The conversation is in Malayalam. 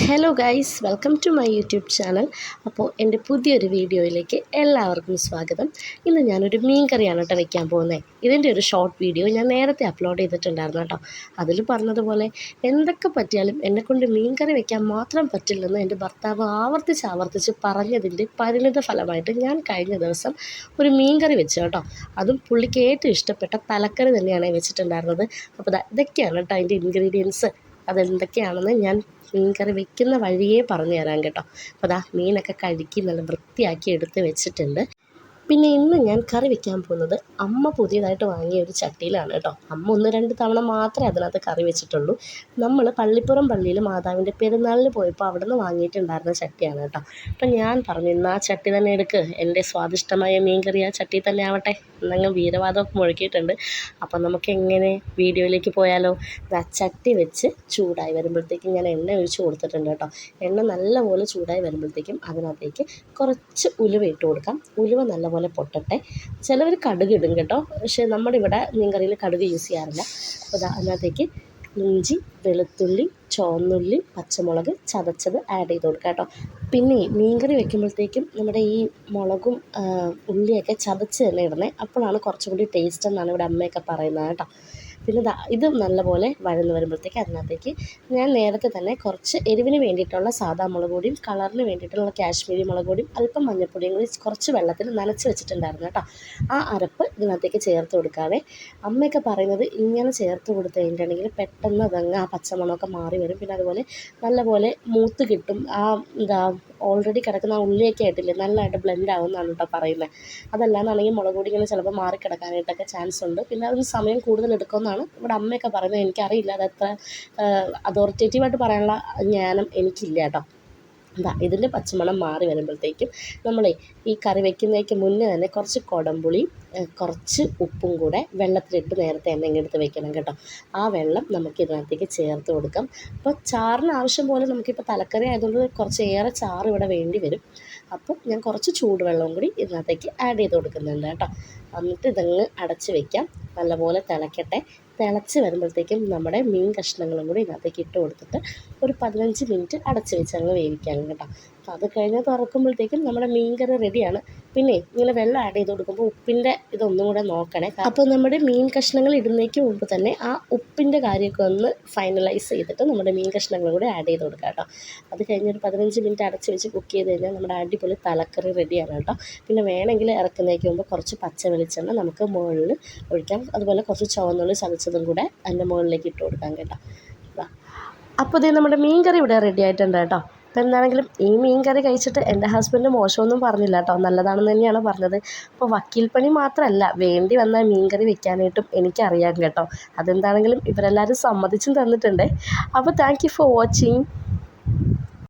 Hello guys welcome to my YouTube channel അപ്പോൾ എന്റെ പുതിയൊരു വീഡിയോയിലേക്ക് എല്ലാവർക്കും സ്വാഗതം. ഇന്ന് ഞാനൊരു മീൻ കറിയാണ് കേട്ടോ വയ്ക്കാൻ പോകുന്നത് ഇതിന്റെ ഒരു ഷോർട്ട് വീഡിയോ ഞാൻ നേരത്തെ അപ്ലോഡ് ചെയ്തിട്ടുണ്ടായിരുന്നു കേട്ടോ. അതിൽ പറഞ്ഞതുപോലെ എന്തൊക്കെ പറ്റിയാലും എന്നെക്കൊണ്ട് മീൻ കറി വയ്ക്കാൻ മാത്രം പറ്റില്ലെന്ന് എന്റെ ഭർത്താവ് ആവർത്തിച്ച് ആവർത്തിച്ച് പറഞ്ഞതിന്റെ പരിണിത ഫലമായിട്ട് ഞാൻ കഴിഞ്ഞ ദിവസം ഒരു മീൻ കറി വെച്ചു കേട്ടോ. അതും പുള്ളിക്ക് ഏറ്റവും ഇഷ്ടപ്പെട്ട തലക്കറി തന്നെയാണ് വെച്ചിട്ടുണ്ടായിരുന്നത്. അപ്പോൾ ഇതൊക്കെയാണ് കേട്ടോ അതിന്റെ ഇൻഗ്രീഡിയൻസ് അതെന്തൊക്കെയാണെന്ന് ഞാൻ മീൻ കറി വെക്കുന്ന വഴിയേ പറഞ്ഞു തരാം കേട്ടോ. അപ്പോൾ ദാ മീനൊക്കെ കഴുകി നല്ല വൃത്തിയാക്കി എടുത്ത് വെച്ചിട്ടുണ്ട്. പിന്നെ ഇന്ന് ഞാൻ കറി വെക്കാൻ പോകുന്നത് അമ്മ പുതിയതായിട്ട് വാങ്ങിയ ഒരു ചട്ടിയിലാണ് കേട്ടോ. അമ്മ ഒന്ന് രണ്ട് തവണ മാത്രമേ അതിനകത്ത് കറി വെച്ചിട്ടുള്ളൂ. നമ്മൾ പള്ളിപ്പുറം പള്ളിയിൽ മാതാവിന്റെ പെരുന്നാളിന് പോയപ്പോൾ അവിടെ നിന്ന് വാങ്ങിയിട്ടുണ്ടായിരുന്ന ചട്ടിയാണ് കേട്ടോ. അപ്പം ഞാൻ പറഞ്ഞു ഇന്ന് ആ ചട്ടി തന്നെ എടുക്ക്. എന്റെ സ്വാദിഷ്ടമായ മീൻകറി ആ ചട്ടി തന്നെ ആവട്ടെ. എന്നങ്ങ് വീരവാദമൊക്കെ മുഴക്കിയിട്ടുണ്ട്. അപ്പം നമുക്ക് എങ്ങനെ വീഡിയോയിലേക്ക് പോയാലോ? ആ ചട്ടി വെച്ച് ചൂടായി വരുമ്പോഴത്തേക്കും ഞാൻ എണ്ണ ഒഴിച്ച് കൊടുത്തിട്ടുണ്ട് കേട്ടോ. എണ്ണ നല്ലപോലെ ചൂടായി വരുമ്പോഴത്തേക്കും അതിനകത്തേക്ക് കുറച്ച് ഉലുവ ഇട്ട് കൊടുക്കാം. ഉലുവ നല്ലപോലെ പൊട്ടട്ടെ. ചിലവർ കടുക് ഇടും കേട്ടോ. പക്ഷേ നമ്മുടെ ഇവിടെ മീൻകറിയിൽ കടുക് യൂസ് ചെയ്യാറില്ല. അപ്പോൾ അതിനകത്തേക്ക് ഇഞ്ചി വെളുത്തുള്ളി ചുവന്നുള്ളി പച്ചമുളക് ചതച്ചത് ആഡ് ചെയ്ത് കൊടുക്കുക കേട്ടോ. പിന്നെ മീൻകറി വെക്കുമ്പോഴത്തേക്കും നമ്മുടെ ഈ മുളകും ഉള്ളിയൊക്കെ ചതച്ച് തന്നെ ഇടണേ അപ്പോഴാണ് കുറച്ചും കൂടി ടേസ്റ്റ് എന്നാണ് ഇവിടെ അമ്മയൊക്കെ പറയുന്നത് കേട്ടോ. പിന്നെ ദാ ഇത് നല്ലപോലെ വഴന്ന് വരുമ്പോഴത്തേക്ക് അതിനകത്തേക്ക് ഞാൻ നേരത്തെ തന്നെ കുറച്ച് എരിവിന് വേണ്ടിയിട്ടുള്ള സാധാ മുളക് പൊടിയും കളറിന് വേണ്ടിയിട്ടുള്ള കാശ്മീരി മുളക് പൊടിയും അല്പം മഞ്ഞൾപ്പൊടിയും കൂടി കുറച്ച് വെള്ളത്തിൽ നനച്ച് വെച്ചിട്ടുണ്ടായിരുന്നു കേട്ടോ. ആ അരപ്പ് ഇതിനകത്തേക്ക് ചേർത്ത് കൊടുക്കാതെ അമ്മയൊക്കെ പറയുന്നത് ഇങ്ങനെ ചേർത്ത് കൊടുത്ത് കഴിഞ്ഞിട്ടുണ്ടെങ്കിൽ പെട്ടെന്ന് അതങ്ങ് ആ പച്ചമുളകൊക്കെ മാറി വരും. പിന്നെ അതുപോലെ നല്ലപോലെ മൂത്ത് കിട്ടും. ആ എന്താ ഓൾറെഡി കിടക്കുന്ന ആ ഉള്ളിയൊക്കെ ആയിട്ടില്ലേ നല്ലതായിട്ട് ബ്ലെൻഡ് ആവും എന്നാണ് കേട്ടോ പറയുന്നത്. അതല്ലാന്നുണ്ടെങ്കിൽ മുളക് പൊടി ഇങ്ങനെ ചിലപ്പോൾ മാറി കിടക്കാനായിട്ടൊക്കെ ചാൻസ് ഉണ്ട്. പിന്നെ അതിന് സമയം കൂടുതൽ എടുക്കുമെന്നാണ് ഇവിടെ അമ്മയൊക്കെ പറയുന്നത് എനിക്കറിയില്ല. അതത്ര അതോറിറ്റേറ്റീവായിട്ട് പറയാനുള്ള ജ്ഞാനം എനിക്കില്ല കേട്ടോ. എന്താ ഇതിന്റെ പച്ചമണം മാറി വരുമ്പോഴത്തേക്കും നമ്മളെ ഈ കറി വെക്കുന്നതിന് മുന്നേ തന്നെ കുറച്ച് കുടംപുളി കുറച്ച് ഉപ്പും കൂടെ വെള്ളത്തിലിട്ട് നേരത്തെ എണ്ണ എടുത്ത് വെക്കണം കേട്ടോ. ആ വെള്ളം നമുക്ക് ഇതിനകത്തേക്ക് ചേർത്ത് കൊടുക്കാം. അപ്പോൾ ചാറിന് ആവശ്യം പോലെ നമുക്കിപ്പോൾ തലക്കറി ആയതുകൊണ്ട് കുറച്ച് ഏറെ ചാറ് ഇവിടെ വേണ്ടി വരും. അപ്പോൾ ഞാൻ കുറച്ച് ചൂടുവെള്ളവും കൂടി ഇതിനകത്തേക്ക് ആഡ് ചെയ്ത് കൊടുക്കുന്നുണ്ട് കേട്ടോ. എന്നിട്ട് ഇതങ്ങ് അടച്ച് വെക്കാം. നല്ലപോലെ തിളക്കട്ടെ. തിളച്ച് വരുമ്പോഴത്തേക്കും നമ്മുടെ മീൻ കഷ്ണങ്ങളും കൂടി ഇതിനകത്തേക്ക് ഇട്ട് കൊടുത്തിട്ട് ഒരു പതിനഞ്ച് മിനിറ്റ് അടച്ച് വെച്ച് അങ്ങ് വേവിക്കാം കേട്ടോ. അപ്പോൾ അത് കഴിഞ്ഞ് തുറക്കുമ്പോഴത്തേക്കും നമ്മുടെ മീൻ കറി റെഡിയാണ് പിന്നെ ഇങ്ങനെ വെള്ളം ആഡ് ചെയ്ത് കൊടുക്കുമ്പോൾ ഉപ്പിന്റെ ഇതൊന്നും കൂടെ നോക്കണേ. അപ്പോൾ നമ്മുടെ മീൻ കഷ്ണങ്ങൾ ഇടുന്നേക്ക് മുമ്പ് തന്നെ ആ ഉപ്പിന്റെ കാര്യമൊക്കെ ഒന്ന് ഫൈനലൈസ് ചെയ്തിട്ട് നമ്മുടെ മീൻ കഷ്ണങ്ങൾ കൂടെ ആഡ് ചെയ്ത് കൊടുക്കാം കേട്ടോ. അത് കഴിഞ്ഞൊരു പതിനഞ്ച് മിനിറ്റ് അടച്ച് വെച്ച് കുക്ക് ചെയ്ത് കഴിഞ്ഞാൽ നമ്മുടെ അടിപൊളി തലക്കറി റെഡിയാണ് കേട്ടോ. പിന്നെ വേണമെങ്കിൽ ഇറക്കുന്നേക്ക് മുമ്പ് കുറച്ച് പച്ച വെളിച്ചെണ്ണ നമുക്ക് മുകളിൽ ഒഴിക്കാം. അതുപോലെ കുറച്ച് ചുവന്നുള്ളി ചതച്ചതും കൂടെ അതിന്റെ മുകളിലേക്ക് ഇട്ട് കൊടുക്കാം കേട്ടോ. അപ്പോൾ ദേ നമ്മുടെ മീൻ കറി ഇവിടെ റെഡി ആയിട്ടുണ്ട് കേട്ടോ. അപ്പോൾ എന്താണെങ്കിലും ഈ മീൻ കറി കഴിച്ചിട്ട് എന്റെ ഹസ്ബൻഡ് മോശമൊന്നും പറഞ്ഞില്ല കേട്ടോ. നല്ലതാണെന്ന് തന്നെയാണ് പറഞ്ഞത്. അപ്പോൾ വക്കീൽ പണി മാത്രമല്ല വേണ്ടി വന്ന മീൻ കറി വെക്കാനായിട്ടും എനിക്കറിയാം കേട്ടോ. അതെന്താണെങ്കിലും ഇവരെല്ലാവരും സമ്മതിച്ചും തന്നിട്ടുണ്ട്. അപ്പോൾ താങ്ക് യു ഫോർ വാച്ചിങ്